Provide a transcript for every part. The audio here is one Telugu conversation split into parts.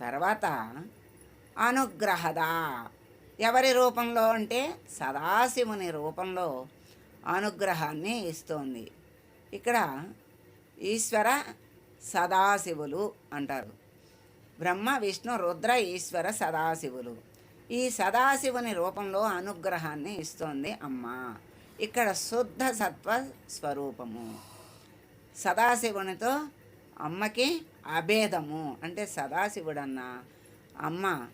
తర్వాత అనుగ్రహద. ఎవరి రూపంలో అంటే సదాశివుని రూపంలో అనుగ్రహాన్ని ఇస్తోంది. ఇక్కడ ఈశ్వర సదాశివులు అంటారు. బ్రహ్మ విష్ణు రుద్ర ఈశ్వర సదాశివులు. ఈ సదాశివుని రూపంలో అనుగ్రహాన్ని ఇస్తోంది అమ్మ. ఇక్కడ శుద్ధ సత్వ స్వరూపము. సదాశివునితో అమ్మకి అభేదము. అంటే సదాశివుడన్నా అమ్మ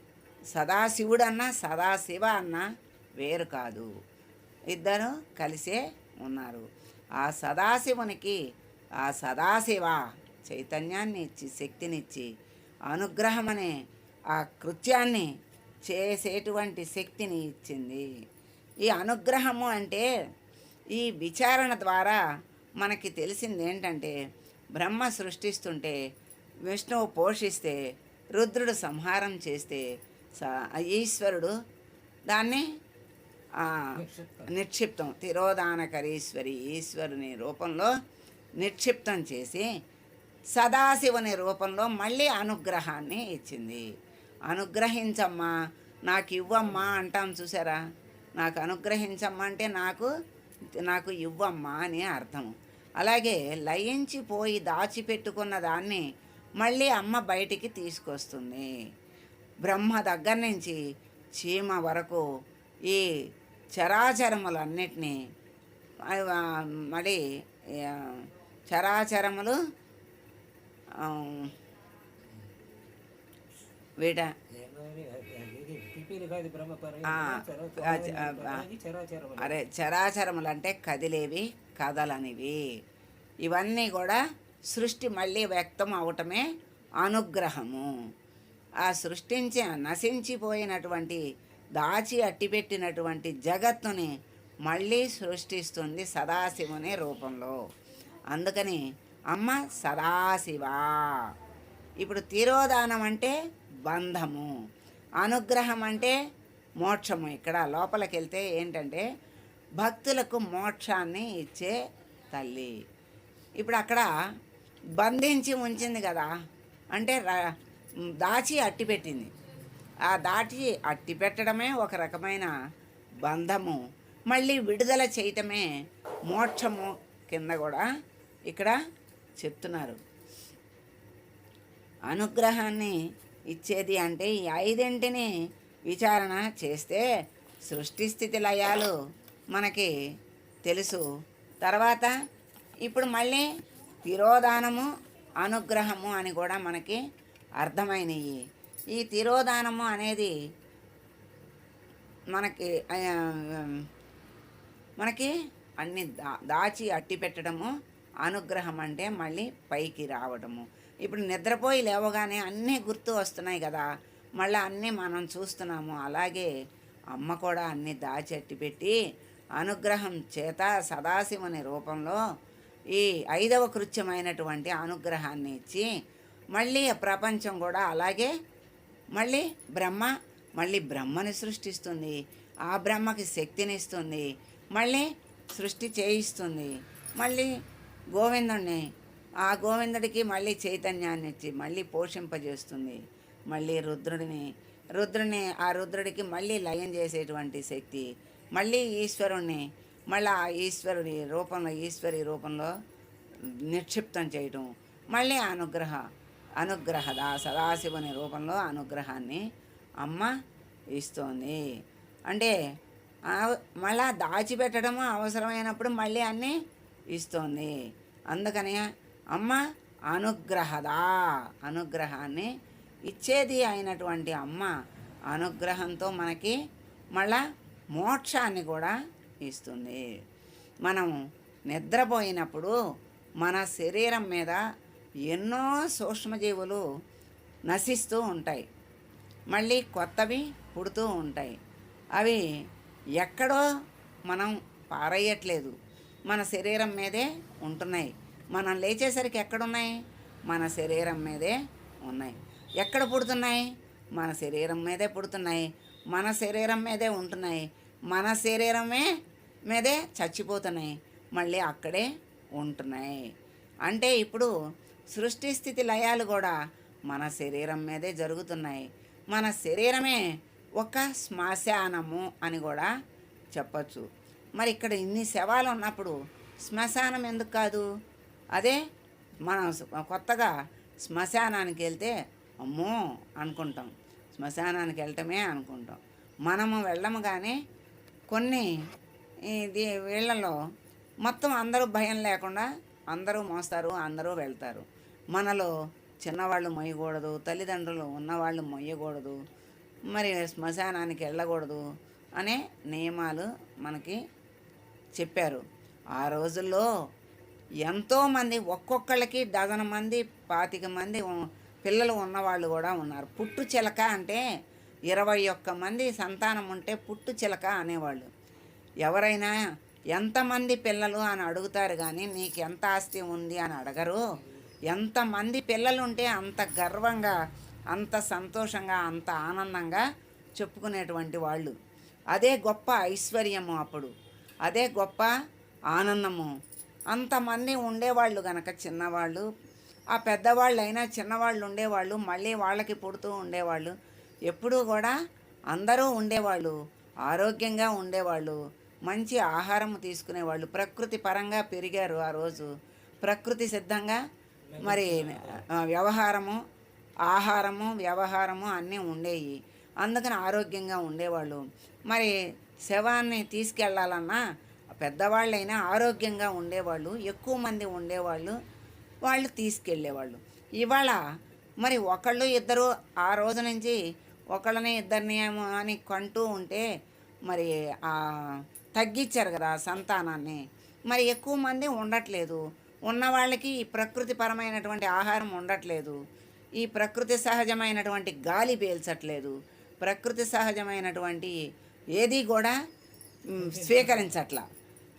సదాశివుడన్నా సదాశివ అన్న వేరు కాదు. ఇద్దరు కలిసే ఉన్నారు. ఆ సదాశివునికి ఆ సదాశివ చైతన్యాన్ని ఇచ్చి శక్తినిచ్చి అనుగ్రహం అనే ఆ కృత్యాన్ని చేసేటువంటి శక్తిని ఇచ్చింది. ఈ అనుగ్రహము అంటే ఈ విచారణ ద్వారా మనకి తెలిసింది ఏంటంటే బ్రహ్మ సృష్టిస్తుంటే విష్ణువు పోషిస్తే రుద్రుడు సంహారం చేస్తే స- ఈశ్వరుడు దాన్ని నిక్షిప్తం. తిరోధానకరీశ్వరి ఈశ్వరుని రూపంలో నిక్షిప్తం చేసి సదాశివుని రూపంలో మళ్ళీ అనుగ్రహాన్ని ఇచ్చింది. అనుగ్రహించమ్మా నాకు ఇవ్వమ్మా అంటాం చూసారా? నాకు అనుగ్రహించమ్మా అంటే నాకు నాకు ఇవ్వమ్మా అని అర్థం. అలాగే లయించిపోయి దాచిపెట్టుకున్న దాన్ని మళ్ళీ అమ్మ బయటికి తీసుకొస్తుంది. బ్రహ్మ దగ్గర నుంచి చీమ వరకు ఈ చరాచరములన్నిటినీ ఆ, మరి చరాచరములు వీట అరే చరాచరములు. అంటే కదిలేవి కదలనివి. ఇవన్నీ కూడా సృష్టి మళ్ళీ వ్యక్తం అవటమే అనుగ్రహము. ఆ సృష్టించి నశించిపోయినటువంటి దాచి అట్టిపెట్టినటువంటి జగత్తుని మళ్ళీ సృష్టిస్తుంది సదాశివుని రూపంలో. అందుకని అమ్మ సదాశివ. ఇప్పుడు తిరోధానం అంటే బంధము. అనుగ్రహం అంటే మోక్షము. ఇక్కడ లోపలికి వెళ్తే ఏంటంటే భక్తులకు మోక్షాన్ని ఇచ్చే తల్లి. ఇప్పుడు అక్కడ బంధించి ఉంచింది కదా. అంటే దాచి అట్టి పెట్టింది. ఆ దాటి అట్టి పెట్టడమే ఒక రకమైన బంధము. మళ్ళీ విడుదల చేయటమే మోక్షము కింద కూడా ఇక్కడ చెప్తున్నారు. అనుగ్రహాన్ని ఇచ్చేది అంటే ఈ ఐదింటిని విచారణ చేస్తే సృష్టి స్థితి లయాలు మనకి తెలుసు. తర్వాత ఇప్పుడు మళ్ళీ తిరోదానము అనుగ్రహము అని కూడా మనకి అర్థమైనవి ఈ తిరోదానము అనేది మనకి మనకి అన్ని దా దాచి అట్టి పెట్టడము అనుగ్రహం అంటే మళ్ళీ పైకి రావడము. ఇప్పుడు నిద్రపోయి లేవగానే అన్నీ గుర్తు వస్తున్నాయి కదా. మళ్ళీ అన్నీ మనం చూస్తున్నాము. అలాగే అమ్మ కూడా అన్నీ దాచి అట్టి పెట్టి అనుగ్రహం చేత సదాశివుని రూపంలో ఈ ఐదవ కృత్యమైనటువంటి అనుగ్రహాన్ని ఇచ్చి మళ్ళీ ప్రపంచం కూడా అలాగే మళ్ళీ బ్రహ్మ మళ్ళీ బ్రహ్మని సృష్టిస్తుంది. ఆ బ్రహ్మకి శక్తిని ఇస్తుంది మళ్ళీ సృష్టి చేయిస్తుంది. మళ్ళీ గోవిందుణ్ణి ఆ గోవిందుడికి మళ్ళీ చైతన్యాన్ని ఇచ్చి మళ్ళీ పోషింపజేస్తుంది. మళ్ళీ రుద్రుడిని రుద్రుని ఆ రుద్రుడికి మళ్ళీ లయం చేసేటువంటి శక్తి మళ్ళీ ఈశ్వరుణ్ణి మళ్ళీ ఆ ఈశ్వరుడి రూపంలో ఈశ్వరి రూపంలో నిక్షిప్తం చేయటం మళ్ళీ అనుగ్రహ దా సదాశివుని రూపంలో అనుగ్రహాన్ని అమ్మ ఇస్తోంది. అంటే మళ్ళా దాచిపెట్టడము అవసరమైనప్పుడు మళ్ళీ అన్నీ ఇస్తోంది. అందుకని అమ్మ అనుగ్రహదా. అనుగ్రహాన్ని ఇచ్చేది అయినటువంటి అమ్మ అనుగ్రహంతో మనకి మళ్ళా మోక్షాన్ని కూడా ఇస్తుంది. మనం నిద్రపోయినప్పుడు మన శరీరం మీద ఎన్నో సూక్ష్మజీవులు నశిస్తూ ఉంటాయి. మళ్ళీ కొత్తవి పుడుతూ ఉంటాయి. అవి ఎక్కడో మనం పారేయట్లేదు. మన శరీరం మీదే ఉంటున్నాయి. మనం లేచేసరికి ఎక్కడున్నాయి? మన శరీరం మీదే ఉన్నాయి. ఎక్కడ పుడుతున్నాయి? మన శరీరం మీదే పుడుతున్నాయి. మన శరీరం మీదే ఉంటున్నాయి. మన శరీరమే మీదే చచ్చిపోతున్నాయి. మళ్ళీ అక్కడే ఉంటున్నాయి. అంటే ఇప్పుడు సృష్టి స్థితి లయాలు కూడా మన శరీరం మీదే జరుగుతున్నాయి. మన శరీరమే ఒక శ్మశానము అని కూడా చెప్పచ్చు. మరి ఇక్కడ ఇన్ని శవాలు ఉన్నప్పుడు శ్మశానం ఎందుకు కాదు? అదే మనం కొత్తగా శ్మశానానికి వెళ్తే అమ్మో అనుకుంటాం. శ్మశానానికి వెళ్ళటమే అనుకుంటాం. మనము వెళ్ళము కానీ కొన్ని ఇది వీళ్ళలో మొత్తం అందరూ భయం లేకుండా అందరూ మోస్తారు అందరూ వెళ్తారు. మనలో చిన్నవాళ్ళు మొయ్యకూడదు తల్లిదండ్రులు ఉన్నవాళ్ళు మొయ్యకూడదు మరి శ్మశానానికి వెళ్ళకూడదు అనే నియమాలు మనకి చెప్పారు. ఆ రోజుల్లో ఎంతోమంది ఒక్కొక్కళ్ళకి డజన్ మంది పాతిక మంది పిల్లలు ఉన్నవాళ్ళు కూడా ఉన్నారు. పుట్టు చిలక అంటే ఇరవై ఒక్క మంది సంతానం ఉంటే పుట్టు చిలక అనేవాళ్ళు. ఎవరైనా ఎంతమంది పిల్లలు అని అడుగుతారు కానీ నీకు ఎంత ఆస్తి ఉంది? అని అడగరు. ఎంతమంది పిల్లలు ఉంటే అంత గర్వంగా అంత సంతోషంగా అంత ఆనందంగా చెప్పుకునేటువంటి వాళ్ళు. అదే గొప్ప ఐశ్వర్యము అప్పుడు. అదే గొప్ప ఆనందము. అంతమంది ఉండేవాళ్ళు గనక చిన్నవాళ్ళు ఆ పెద్దవాళ్ళు అయినా చిన్నవాళ్ళు ఉండేవాళ్ళు మళ్ళీ వాళ్ళకి పుడుతూ ఉండేవాళ్ళు ఎప్పుడూ కూడా అందరూ ఉండేవాళ్ళు ఆరోగ్యంగా ఉండేవాళ్ళు మంచి ఆహారం తీసుకునేవాళ్ళు ప్రకృతి పరంగా పెరిగారు ఆ రోజు. ప్రకృతి సిద్ధంగా మరి వ్యవహారము ఆహారము వ్యవహారము అన్నీ ఉండేవి అందుకని ఆరోగ్యంగా ఉండేవాళ్ళు. మరి శవాన్ని తీసుకెళ్ళాలన్నా పెద్దవాళ్ళైనా ఆరోగ్యంగా ఉండేవాళ్ళు ఎక్కువ మంది ఉండేవాళ్ళు వాళ్ళు తీసుకెళ్ళేవాళ్ళు. ఇవాళ మరి ఒకళ్ళు ఇద్దరు ఆ రోజు నుంచి ఒకళ్ళని ఇద్దరిని ఏమో అని కంటూ ఉంటే మరి ఆ తగ్గించారు కదా సంతానాన్ని. మరి ఎక్కువ మంది ఉండట్లేదు. ఉన్న వాళ్ళకి ఈ ప్రకృతి పరమైనటువంటి ఆహారం ఉండట్లేదు. ఈ ప్రకృతి సహజమైనటువంటి గాలి పీల్చట్లేదు. ప్రకృతి సహజమైనటువంటి ఏది కూడా మ్, స్వీకరించట్లా.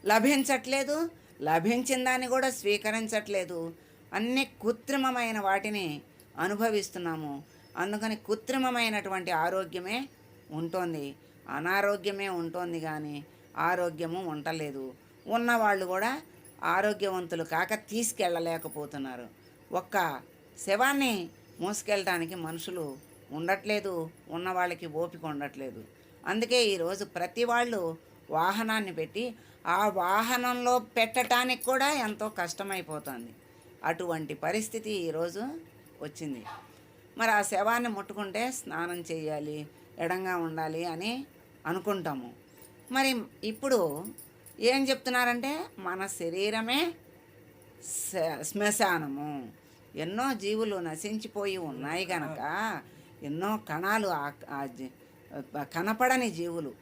లభించట్లేదు లభించిన దాన్ని కూడా స్వీకరించట్లేదు. అన్ని కృత్రిమమైన వాటిని అనుభవిస్తున్నాము. అందుకని కృత్రిమమైనటువంటి ఆరోగ్యమే ఉంటుంది. అనారోగ్యమే ఉంటుంది కానీ ఆరోగ్యము ఉండలేదు ఉన్నవాళ్ళు కూడా ఆరోగ్యవంతులు కాక తీసుకెళ్ళలేకపోతున్నారు. ఒక్క శవాన్ని మోసుకెళ్ళడానికి మనుషులు ఉండట్లేదు ఉన్న వాళ్ళకి ఓపిక ఉండట్లేదు. అందుకే ఈరోజు ప్రతి వాళ్ళు వాహనాన్ని పెట్టి ఆ వాహనంలో పెట్టడానికి కూడా ఎంతో కష్టమైపోతుంది. అటువంటి పరిస్థితి ఈరోజు వచ్చింది. మరి ఆ శవాన్ని ముట్టుకుంటే స్నానం చేయాలి ఎడంగా ఉండాలి అని అనుకుంటాము. మరి ఇప్పుడు ఏం చెప్తున్నారంటే మన శరీరమే శ్మశానము. ఎన్నో జీవులు నశించిపోయి ఉన్నాయి గనక ఎన్నో కణాలు ఆ- కనపడని జీవులు.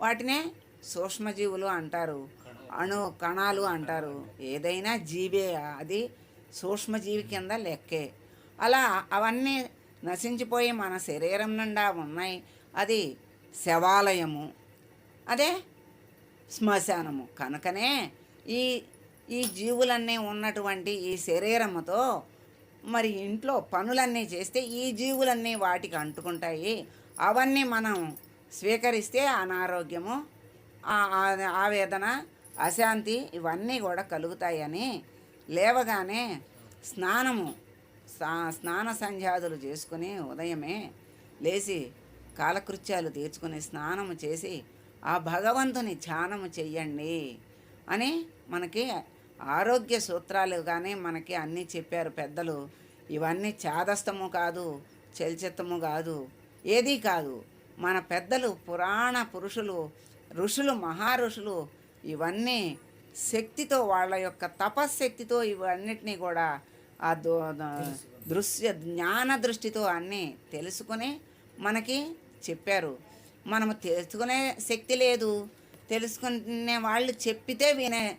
వాటినే సూక్ష్మజీవులు అంటారు అణు కణాలు అంటారు. ఏదైనా జీవే అది సూక్ష్మజీవి కింద లెక్కే. అలా అవన్నీ నశించిపోయి మన శరీరం నిండా ఉన్నాయి. అది శవాలయము అదే శ్మశానము. కనుకనే ఈ ఈ జీవులన్నీ ఉన్నటువంటి ఈ శరీరముతో మరి ఇంట్లో పనులన్నీ చేస్తే ఈ జీవులన్నీ వాటికి అంటుకుంటాయి. అవన్నీ మనం స్వీకరిస్తే అనారోగ్యము ఆవేదన అశాంతి ఇవన్నీ కూడా కలుగుతాయని లేవగానే స్నానము స్నాన సంధ్యాదులు చేసుకుని ఉదయమే లేచి కాలకృత్యాలు తీర్చుకుని స్నానము చేసి ఆ భగవంతుని ధ్యానము చెయ్యండి అని మనకి ఆరోగ్య సూత్రాలు కానీ మనకి అన్నీ చెప్పారు పెద్దలు. ఇవన్నీ చాదస్తము కాదు చలిచిత్తము కాదు ఏదీ కాదు. మన పెద్దలు పురాణ పురుషులు ఋషులు మహారుషులు ఇవన్నీ శక్తితో వాళ్ళ యొక్క తపశ్శక్తితో ఇవన్నిటినీ కూడా ఆ దో దృశ్య జ్ఞాన దృష్టితో అన్నీ తెలుసుకొని మనకి చెప్పారు. మనము తెలుసుకునే శక్తి లేదు. తెలుసుకునే వాళ్ళు చెప్పితే వినే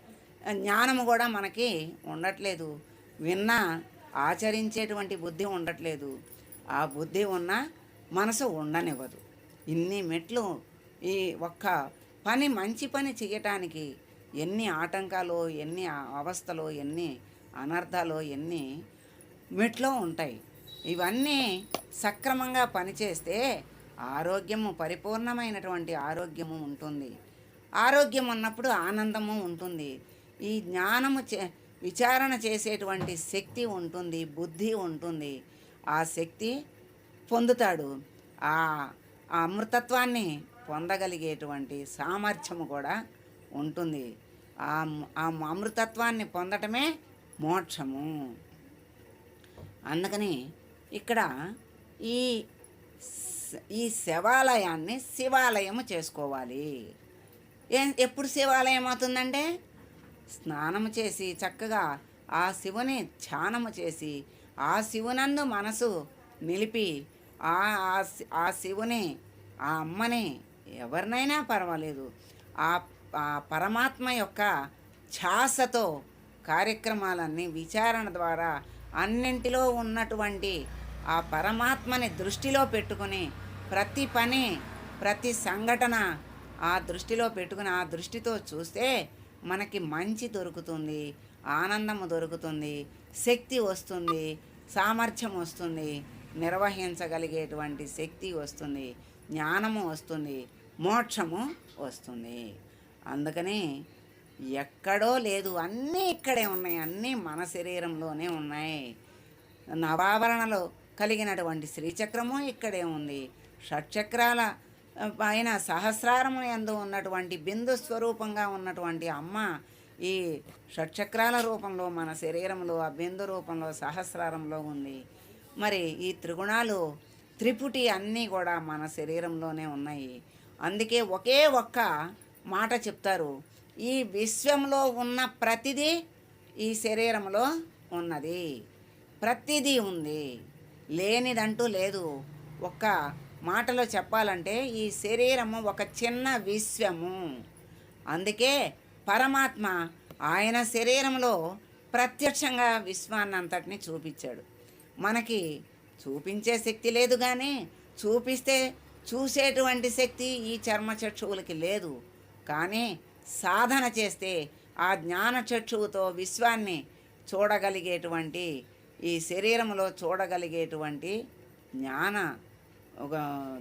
జ్ఞానము కూడా మనకి ఉండట్లేదు. విన్నా ఆచరించేటువంటి బుద్ధి ఉండట్లేదు. ఆ బుద్ధి ఉన్న మనసు ఉండనివ్వదు. ఇన్ని మెట్లు ఈ ఒక్క పని మంచి పని చేయటానికి ఎన్ని ఆటంకాలు ఎన్ని అవస్థలు ఎన్ని అనర్థాలు ఎన్ని మెట్లో ఉంటాయి. ఇవన్నీ సక్రమంగా పనిచేస్తే ఆరోగ్యము పరిపూర్ణమైనటువంటి ఆరోగ్యము ఉంటుంది. ఆరోగ్యం ఉన్నప్పుడు ఆనందము ఉంటుంది. ఈ జ్ఞానము చే విచారణ చేసేటువంటి శక్తి ఉంటుంది బుద్ధి ఉంటుంది. ఆ శక్తి పొందుతాడు. ఆ ఆ అమృతత్వాన్ని పొందగలిగేటువంటి సామర్థ్యము కూడా ఉంటుంది. ఆ అమృతత్వాన్ని పొందటమే మోక్షము. అందుకని ఇక్కడ ఈ ఈ శివాలయాన్ని శివాలయము చేసుకోవాలి. ఏ ఎప్పుడు శివాలయం అవుతుందంటే? స్నానము చేసి చక్కగా ఆ శివుని ధ్యానము చేసి ఆ శివునందు మనసు నిలిపి ఆ ఆ శి- ఆ శివుని ఆ అమ్మని ఎవరినైనా పర్వాలేదు. ఆ ఆ పరమాత్మ యొక్క ఛాసతో కార్యక్రమాలన్నీ విచారణ ద్వారా అన్నింటిలో ఉన్నటువంటి ఆ పరమాత్మని దృష్టిలో పెట్టుకుని ప్రతి పని ప్రతి సంఘటన ఆ దృష్టిలో పెట్టుకుని ఆ దృష్టితో చూస్తే మనకి మంచి దొరుకుతుంది ఆనందము దొరుకుతుంది శక్తి వస్తుంది సామర్థ్యం వస్తుంది నిర్వహించగలిగేటువంటి శక్తి వస్తుంది జ్ఞానము వస్తుంది. మోక్షము వస్తుంది. అందుకని ఎక్కడో లేదు అన్నీ ఇక్కడే ఉన్నాయి అన్నీ మన శరీరంలోనే ఉన్నాయి. నవావరణలో కలిగినటువంటి శ్రీచక్రము ఇక్కడే ఉంది. షట్చక్రాల పైన సహస్రారము ఎందు ఉన్నటువంటి బిందు స్వరూపంగా ఉన్నటువంటి అమ్మ ఈ షట్చక్రాల రూపంలో మన శరీరంలో ఆ బిందు రూపంలో సహస్రారంలో ఉంది. మరి ఈ త్రిగుణాలు త్రిపుటి అన్నీ కూడా మన శరీరంలోనే ఉన్నాయి. అందుకే ఒకే ఒక్క మాట చెప్తారు. ఈ విశ్వంలో ఉన్న ప్రతిదీ ఈ శరీరంలో ఉన్నది. ప్రతిదీ ఉంది. లేనిదంటూ లేదు. ఒక్క మాటలో చెప్పాలంటే ఈ శరీరము ఒక చిన్న విశ్వము. అందుకే పరమాత్మ ఆయన శరీరంలో ప్రత్యక్షంగా విశ్వాన్నంతటిని చూపించాడు. మనకి చూపించే శక్తి లేదు కానీ చూపిస్తే చూసేటువంటి శక్తి ఈ చర్మ చక్షువులకి లేదు. కానీ సాధన చేస్తే ఆ జ్ఞాన చక్షువుతో విశ్వాన్ని చూడగలిగేటువంటి ఈ శరీరంలో చూడగలిగేటువంటి జ్ఞాన ఒక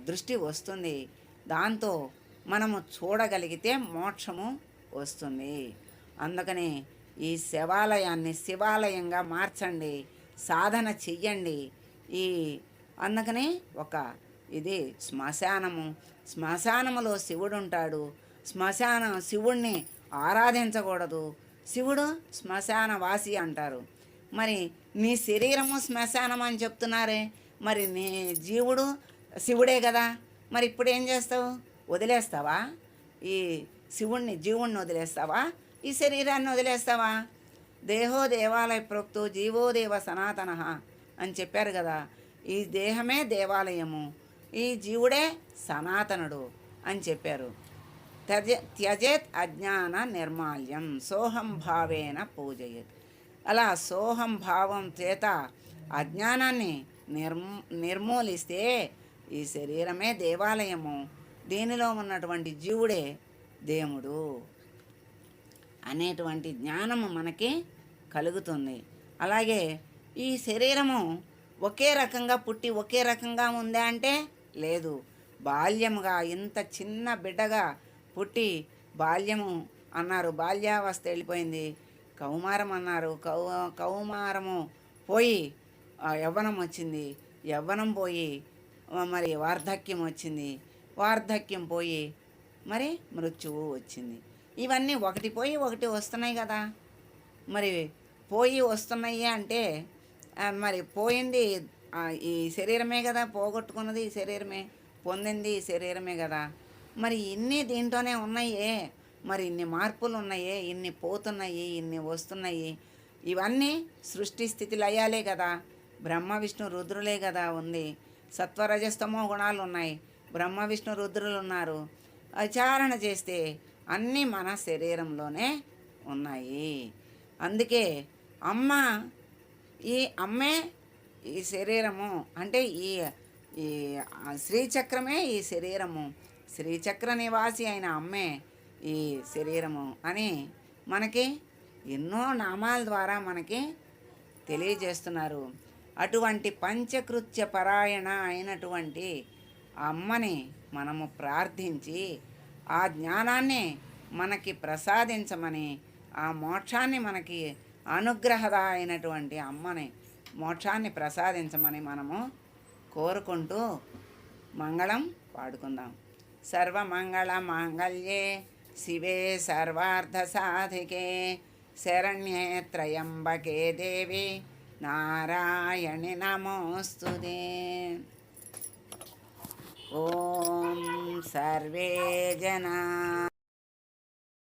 దృష్టి వస్తుంది. దాంతో మనము చూడగలిగితే మోక్షము వస్తుంది. అందుకని ఈ శివాలయాన్ని శివాలయంగా మార్చండి సాధన చెయ్యండి. ఈ అందుకని ఒక ఇది శ్మశానము. శ్మశానములో శివుడు ఉంటాడు శ్మశానం శివుణ్ణి ఆరాధించకూడదు. శివుడు శ్మశాన వాసి అంటారు. మరి నీ శరీరము శ్మశానం అని చెప్తున్నారే. మరి నీ జీవుడు శివుడే కదా. మరి ఇప్పుడు ఏం చేస్తావు? వదిలేస్తావా? ఈ శివుణ్ణి జీవుణ్ణి వదిలేస్తావా? ఈ శరీరాన్ని వదిలేస్తావా? దేహో దేవాలయ ప్రోక్తు జీవో దేవ సనాతన అని చెప్పారు కదా. ఈ దేహమే దేవాలయము. ఈ జీవుడే సనాతనుడు అని చెప్పారు. త్యజ త్యజేత్ అజ్ఞాన నిర్మాల్యం సోహం భావేన పూజయత్. అలా సోహం భావం చేత అజ్ఞానాన్ని నిర్మ నిర్మూలిస్తే ఈ శరీరమే దేవాలయము. దీనిలో ఉన్నటువంటి జీవుడే దేవుడు. అనేటువంటి జ్ఞానము మనకి కలుగుతుంది. అలాగే ఈ శరీరము ఒకే రకంగా పుట్టి ఒకే రకంగా ఉందా అంటే లేదు. బాల్యముగా ఇంత చిన్న బిడ్డగా పుట్టి బాల్యము అన్నారు. బాల్యావస్థ వెళ్ళిపోయింది. కౌమారం అన్నారు. కౌ కౌమారము పోయి యవ్వనం వచ్చింది. యవ్వనం పోయి మరి వార్ధక్యం వచ్చింది. వార్ధక్యం పోయి మరి మృత్యువు వచ్చింది. ఇవన్నీ ఒకటి పోయి ఒకటి వస్తున్నాయి కదా. మరి పోయి వస్తున్నాయి అంటే మరి పోయింది ఈ శరీరమే కదా పోగొట్టుకున్నది ఈ శరీరమే పొందింది ఈ శరీరమే కదా. మరి ఇన్ని దీంట్లోనే ఉన్నాయే మరి ఇన్ని మార్పులు ఉన్నాయే ఇన్ని పోతున్నాయి ఇన్ని వస్తున్నాయి. ఇవన్నీ సృష్టి స్థితి లయాలే కదా. బ్రహ్మ విష్ణు రుద్రులే కదా ఉంది. సత్వరజస్తమో గుణాలు ఉన్నాయి. బ్రహ్మ విష్ణు రుద్రులు ఉన్నారు. విచారణ చేస్తే అన్నీ మన శరీరంలోనే ఉన్నాయి. అందుకే అమ్మ ఈ అమ్మే ఈ శరీరము అంటే ఈ ఈ శ్రీచక్రమే ఈ శరీరము. శ్రీచక్ర నివాసి అయిన అమ్మే ఈ శరీరము అని మనకి ఎన్నో నామాల ద్వారా మనకి తెలియజేస్తున్నారు. అటువంటి పంచకృత్య పరాయణ అయినటువంటి అమ్మని మనము ప్రార్థించి ఆ జ్ఞానాన్ని మనకి ప్రసాదించమని ఆ మోక్షాన్ని మనకి అనుగ్రహద అయినటువంటి అమ్మని మోక్షాన్ని ప్రసాదించమని మనము కోరుకుంటూ మంగళం పాడుకుందాం. సర్వమంగళ మాంగళ్యే శివే సర్వార్థ సాధికే శరణ్యే త్రయంబకే దేవి. నారాయణి నమోస్తుదే ఓం సర్వే జనా